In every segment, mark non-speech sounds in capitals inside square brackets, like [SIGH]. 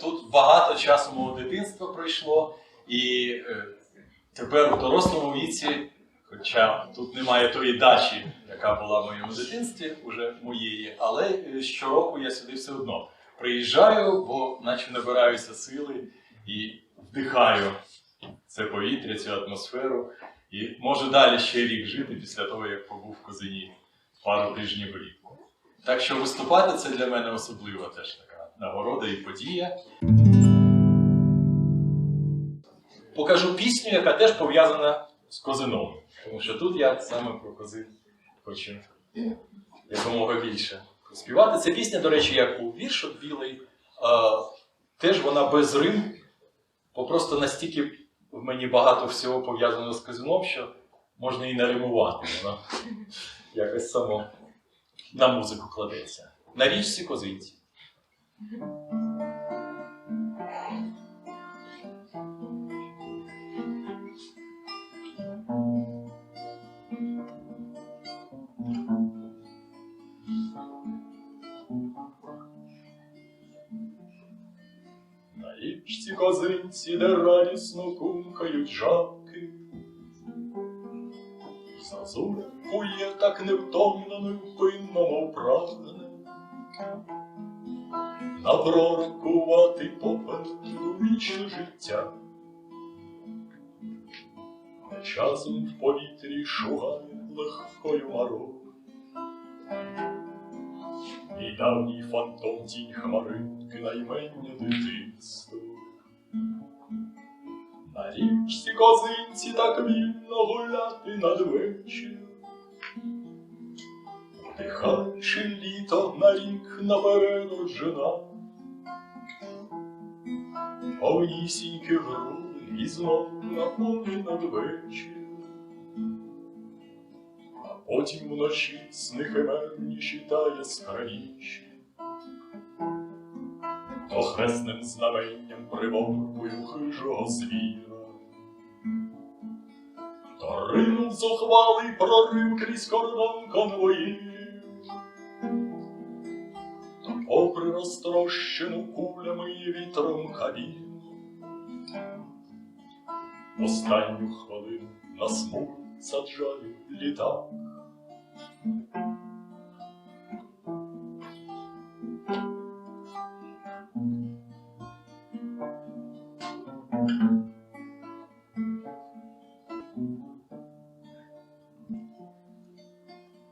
тут багато часу мого дитинства пройшло, і е, тепер у дорослому віці, хоча тут немає тої дачі, яка була в моєму дитинстві, уже моєї, але е, щороку я сюди все одно приїжджаю, бо наче набираюся сили і вдихаю це повітря, цю атмосферу. І можу далі ще рік жити після того, як побув в Козині пару тижнів влітку. Так що виступати це для мене особлива теж така нагорода і подія. Покажу пісню, яка теж пов'язана з козином. Тому що тут я саме про козин хочу якомога більше співати. Це пісня, до речі, як у віршок білий. А, теж вона без рим, бо просто настільки в мені багато всього пов'язано з козином, що можна і не римувати. Вона [LAUGHS] якось само на музику кладеться. На річці козинці. На річці козинці, де радісно кумкають жабки. Зазуля кує так невтомно, невпинно, мов прагне. Напророкувати попереду вічне життя. А часом в повітрі шугає легкою марою. І давній фантом тінь хмаринки наймення дитинства. На річці козинці так вільно гуляти надвечір, Вдихаючи літо на рік наперед жена, Повнісінькі груди і знову наповні надвечір, а потім вночі сни химерніші та яскравіші, то хресним знаменням приборкою хижого звіра. То ринув зухвалий прорив крізь кордон конвоїв, то попри розтрощену кулями і вітром кабіну, останню хвилину на смуг саджаю літак.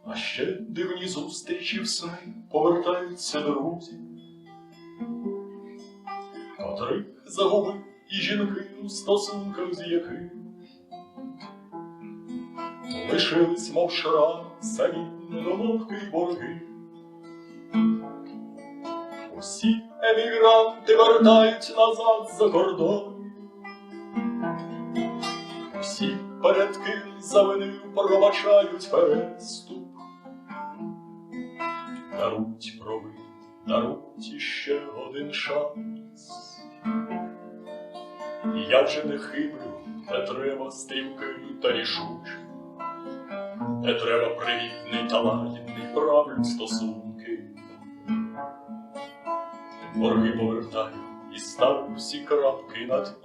А ще дивні зустрічі в сни повертаються друзі, котрих загубив і жінки у стосунках з яким лишились, мов шрам, самі недомовки й борги. Усі емігранти вертають назад за кордон. Всі перед ким завинив пробачають переступ. Даруть провину, даруть іще один шанс. Я вже не хиблю, не треба стрімкий та рішучий, не треба привітний та лагідний правлю стосунки. Борги повертаю і ставлю всі крапки над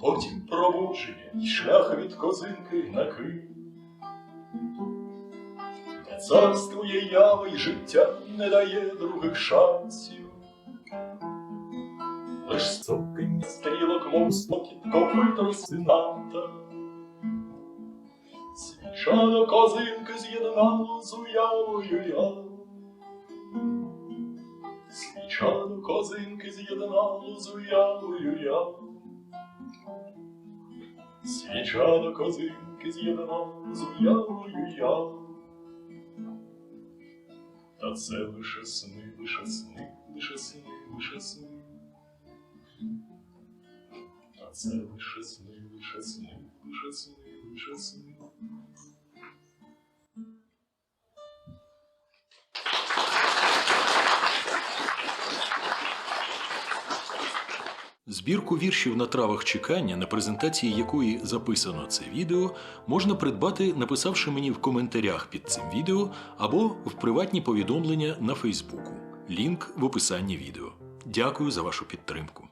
потім пробудження і шлях від козинки на Київ. Де царствує ява й життя не дає других шансів. Лиш цокання стрілок, мов стокіт копит розсината. Свіча козинки з'єднало з уявою я. Свіча козинки з'єднало з уявою я. Свіча до козинки з'єднала з уявою я. Та це лише сни, лише сни, лише сни, лише сни. Та це лише сни, лише сни, лише сни, лише сни. Збірку віршів на травах чекання, на презентації якої записано це відео, можна придбати, написавши мені в коментарях під цим відео або в приватні повідомлення на Фейсбуку. Лінк в описанні відео. Дякую за вашу підтримку.